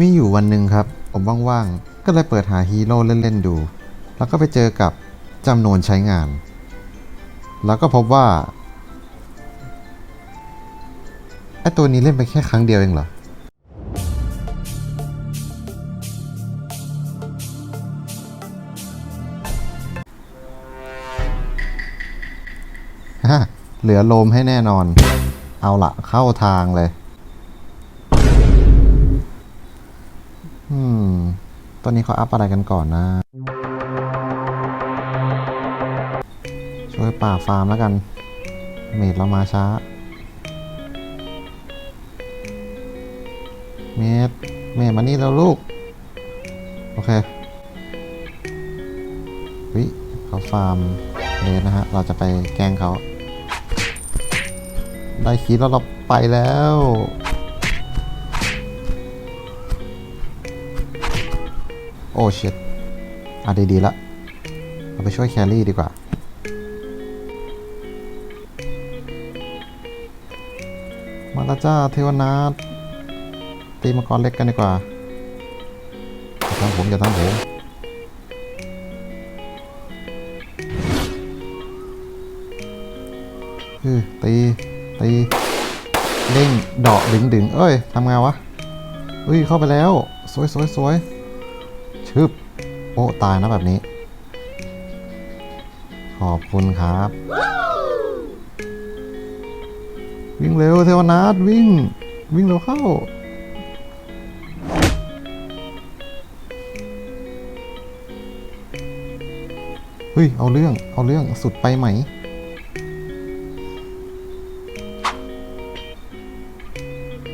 มีอยู่วันหนึ่งครับ ผมว่างๆ ก็เลยเปิดหาฮีโร่เล่น ๆ ดู แล้วก็ไปเจอกับจำนวนใช้งาน แล้วก็พบว่าไอตัวนี้เล่นไปแค่ครั้งเดียวเองเหรอฮะเหลือลมให้แน่นอน เอาละเข้าทางเลย อืม ตอนนี้เขาอัพอะไรกันก่อนนะ ช่วยป่าฟาร์มแล้วกัน เมดเรามาช้า เมดเมดมานี่แล้วลูก โอเควิเขาฟาร์มเลนนะฮะ เราจะไปแกล้งเขา ได้คีย์แล้วเราไปแล้ว โอ้ชิตอะดีๆละเราไปช่วยแครี่ดีกว่า มาล้วจ้าเทวนาถตีมังกรเล็กกันดีกว่าอย่าทำผมอย่าทำผมคือตี ตีเด้งเดาะดึงดึงเอ้ยทำไงวะเฮ้ยเข้าไปแล้ว สวยสวยสวย ชึบโอ้ตายนะแบบนี้ ขอบคุณครับ วิ่งเร็วเทวนาถวิ่ง วิ่งเร็วเข้า เฮ้ย เอาเรื่อง เอาเรื่องสุดไปไหม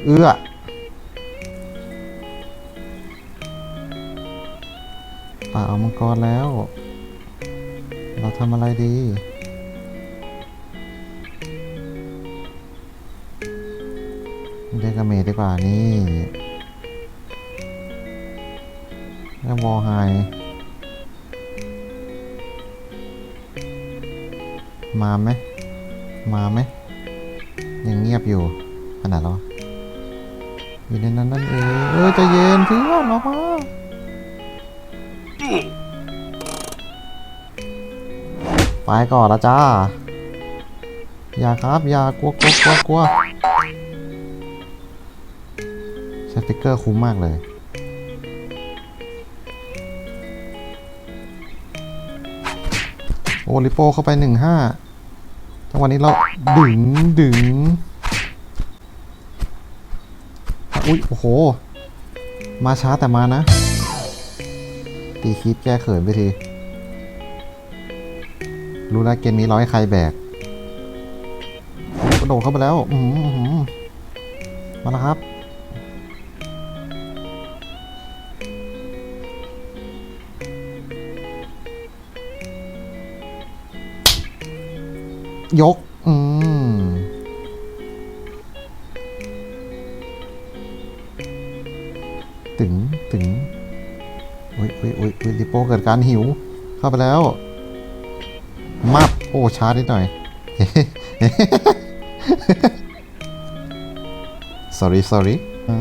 เอื้อ ป่าเอามังกรแล้ว เราทำอะไรดีเดกาเมดดีกว่านี่แล้ววอลไฮมาไหม มาไหม ยังเงียบอยู่ขนาดแล้วอยู่ในนั้นนั่นเอง เออใจะเย็นเพื่อนออกมา ไปก่อนละจ้า อย่าครับ อย่ากลัวกลัวกลัวกลัวใช้ฟิกเกอร์คุ้มมากเลย โอลิโปเข้าไปหนึ่งห้าจังหวะนี้เราดึงดึงอุ้ยโอ้โห มาช้าแต่มานะ ตีคิดแก้เขินไปที รู้แล้วเกมนี้ร้อยใครแบกกระโดดเข้าไปแล้ว อือหืออื้อหือมาแล้วครับ ยก อืมถึง ถึง อุ้ยอุ้ยอุ้ยลิโป้เกิดการหิว เข้าไปแล้ว มับโอ้ช้านิดหน่อย sorry sorry อ่า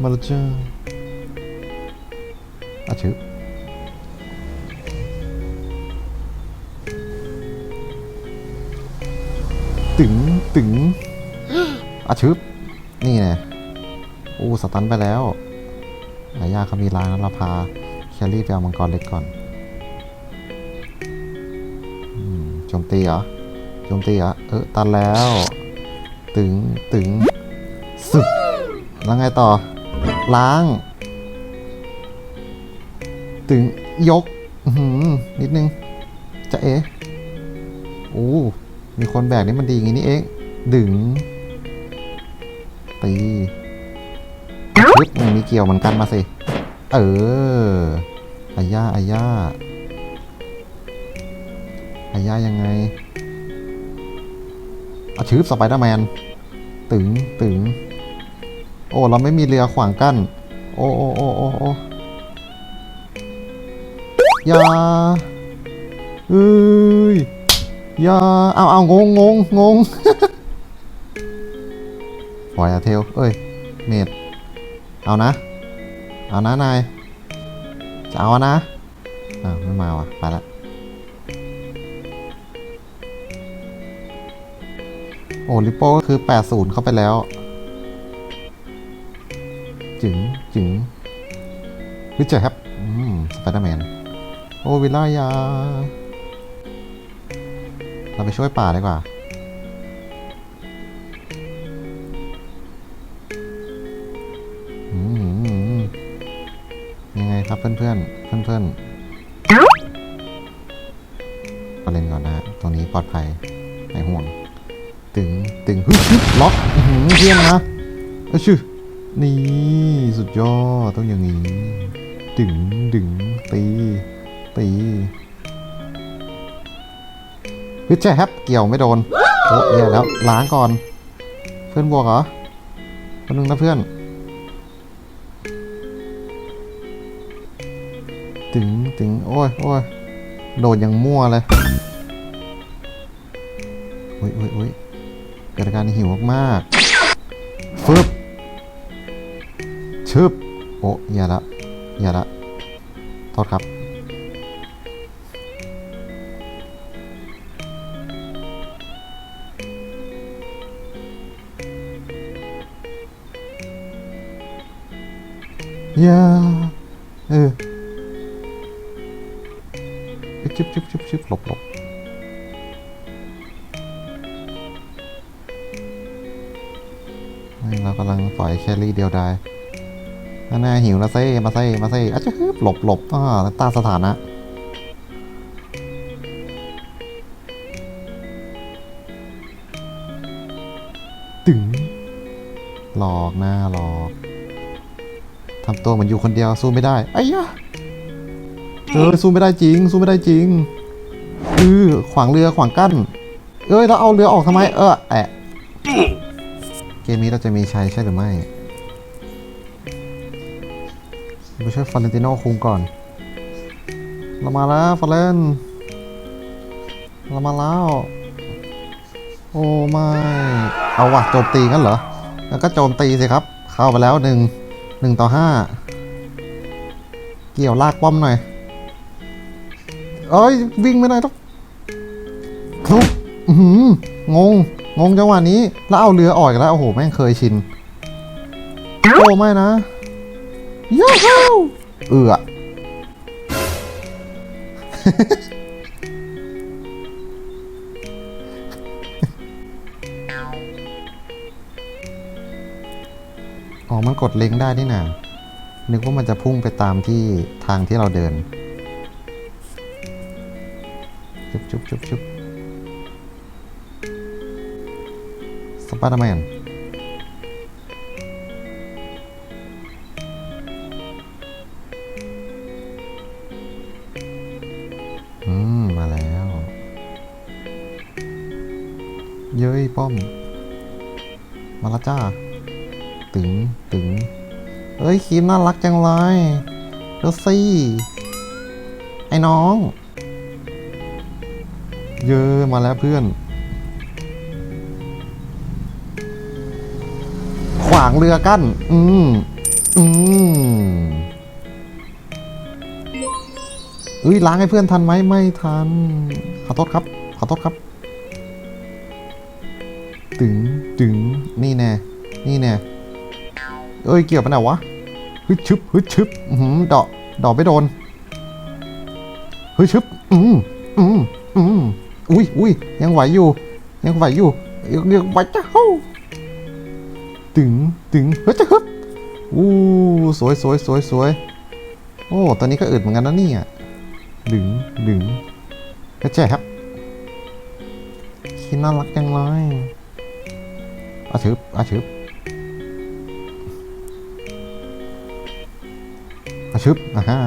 มาแล้วจ้าอาชื่อตึงตึงอาชึบนี่ไงโอ้สตันไปแล้วหายาเขามีร้านเราพา แคลรี่ไปเอามังกรเล็กก่อนโจมตีเหรอโจมตีเหรอเออตันแล้วตึงตึงสึกแล้วไงต่อ ล้างตึงยกหือนิดนึง จะเอ๋โอ้มีคนแบกนี่มันดีอย่างนี้นี่เอง ดึง ตีปึ๊บมีเกี่ยวเหมือนกันมาสิ เอออาย่าอาย่าอาย่ายังไงอาชืบสไปเดอร์แมน ตึงตึง โอ้ เราไม่มีเรือขวางกั้น โอ้โอ้โอ้โอ้โอยาเอ้ยยาเอาเอางงงงงงปล่อยอะเทล เอ้ย เมด เอานะ เอานะนาย จะเอานะ อ้าวไม่มาว่ะ ไปละ โอ้ลิโป้ก็คือ 80 เข้าไปแล้ว จึงจึงวิจัยครับ อืม สไปเดอร์แมน โอ้วิลล่ายา เราไปช่วยป่าดีกว่า ครับเพื่อนเพื่อนเพื่อนเพื่อนๆมาเล่นก่อนนะ ตรงนี้ปลอดภัยไม่ห่วง ตึง ตึงฮึบฮึล็อกเพี้ยนนะเอ้ชื่อ นี่ สุดยอด ต้องอย่างนี้ ดึง ดึง ตี ตีฮึดแช่แฮปเกี่ยวไม่โดน โอ้ยแล้ว ล้างก่อน เพื่อนบวกเหรอคนนึงนะเพื่อน ถึงถึงโอ้ยโอ้ยโดดอย่างมั่วเลยโอ้ยโอ้ยโอ้ยเกิดอาการหิวมากๆฟึบชึบโอ้อย่าละอย่าละโทษครับอย่าเออ ชึบชึบชึบชึบหลบหลบเรากำลังปล่อยแครี่เดียวได้นานาหิวนะเซ่มาเซ่มาเซ่อาจจะฮึบหลบหลบอ่าตาสถานะตึงหลอกหน้าหลอกทำตัวเหมือนอยู่คนเดียวสู้ไม่ได้ไอ้ยะ เออสู้ไม่ได้จริงสู้ไม่ได้จริงคือขวางเรือขวางกั้น เอ้ยเราเอาเรือออกทำไม เออแอะเกมนี้เราจะมีชัยใช่หรือไม่ไปช่วยฟอเรนติโนคุงก่อน เรามาแล้วฟอเรนเรามาแล้ว โอ้ไม่ เอาวะโจมตีกันเหรอ แล้วก็โจมตีสิครับ เข้าไปแล้วหนึ่งหนึ่งต่อห้า เกี่ยวลากป้อมหน่อย เอ้ยวิ่งไม่ได้ต้องทุบหืองง งงจังหวะนี้ แล้วเอาเรือออกอีกแล้ว โอ้โห แม่งเคยชิน โอ้ไม่นะยูฮูเอืออ๋อ มันกดเล็งได้นี่นะนึกว่ามันจะพุ่งไปตามที่ทางที่เราเดินุบชุบชุบชุบสปเดอร์แมนอืม มาแล้ว เย้ย ป้อม มาล้วจ้า ตึง ตึง เอ้ย คีมน่ารักจังเลยดูสิไอ้น้อง เยอะมาแล้วเพื่อน ขวางเรือกั้น อืม อืมเอ้ยล้างให้เพื่อนทันไหมไม่ทัน ขอโทษครับ ขอโทษครับตึงตึงนี่แน่ นี่แน่ เอ้ยเกี่ยวปไหนวะฮึชึบฮึชึบหือดอกดอกไม่โดนฮึชึบอืมอืมอืม อุ้ยอุ้ยยังไหวอยู่ ยังไหวอยู่ยังไหวจ้าฮู้ตึงตึงเฮ้ยจะฮึบอู้สวยสวยสวยสวยโอ้ตอนนี้ก็อึดเหมือนกันนะเนี่ยดึงดึงก็แจ๊ครับคิดน่ารักจังเลยอาชึบอาชึบอาชึบอ่าฮ่า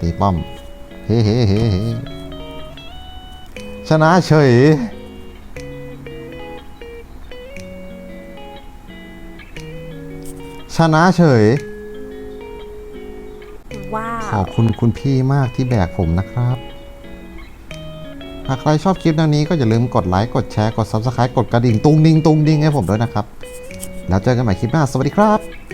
ตีป้อม เฮ้เฮ้เฮ้เฮ้ ชนะเฉย ชนะเฉย ว้าขวอบคุณคุณพี่มากที่แบกผมนะครับ หากใครชอบคลิปแนวนี้ก็อย่าลืมกดไลค์ กดแชร์ กด Subscribe กดกระดิ่ง ตุงดิงตุงดิงให้ผมด้วยนะครับ แล้วเจอกันใหม่คลิปหน้า สวัสดีครับ